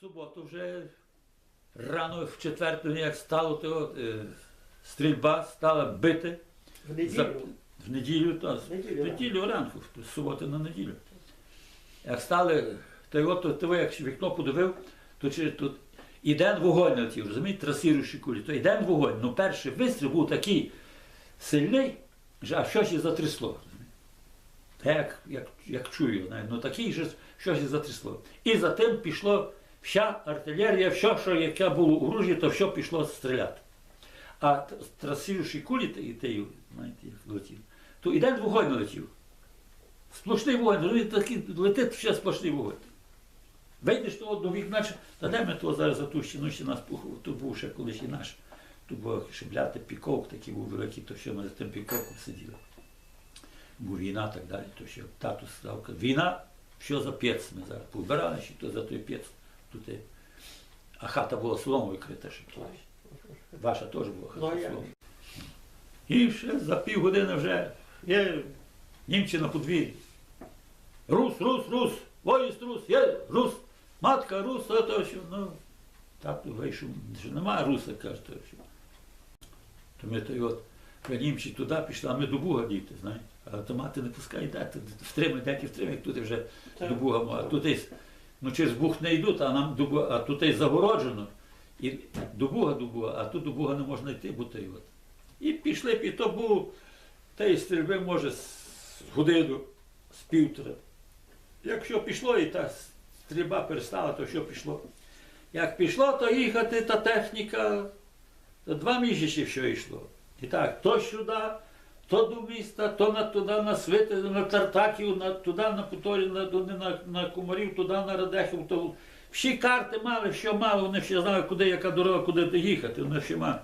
суботу вже рано в четверту, як стало, то е, стрільба стала бити. В За, неділю. в неділю, та, В неділю, в неділю ранку, з суботи на неділю. Як стали, то й от то, то, як вікно подивив, то чи тут іден вогонь летів, розумієте, трасіруючі кулі, то іден вогонь. Ну перший вистріл був такий сильний, що аж щось і затрясло. розумієте. Та як, як, як чую, навіть, ну такий же щось і затрясло. І за тим пішло вся артилерія, все, що яке було у ружі, то все пішло стріляти. А т- трасіруючі кулі, і те, знаєте, як летів, то іден вогонь летів. Сплошний вогонь, розумієте, такий летить ще сплошний вогонь. Вийдеш того до вікна, та де ми того зараз за ту стіну, ще нас пухов, тут був ще колись і наш. Тут був шибляти, піковк такий був великий, то що ми за тим піковком сиділи. Був війна так далі, то що тату сказав, війна, що за п'єц ми зараз повбирали, що то за той п'єц. Тут, а хата була соломою крита ще колись. Ваша теж була хата як? соломою. І ще за півгодини вже є німці на подвір'ї. Рус, рус, рус, воїст рус, є рус, матка рус, а то що, ну, тато вийшов, що немає руса, каже, то що. То ми то й от, німці туди пішли, а ми до Буга діти, знаєте. А то мати не пускає, дайте, втримай, дайте втримай, тут вже до Буга, а тут і, ну через Буг не йдуть, а нам до а тут і загороджено. І до Буга до Буга, а тут до Буга не можна йти, бо то от. І пішли, і то був та й стрільби, може, з годину, з півтора. Якщо пішло і та стрільба перестала, то що пішло? Як пішло, то їхати та техніка, то два місяці все йшло. І так, то сюди, то до міста, то на, туди на Свити, на Тартаків, на, туди на Путорі, на, на, на Кумарів, туди на Радехів. То всі карти мали, що мали, вони ще знали, куди яка дорога, куди їхати, вони ще мали.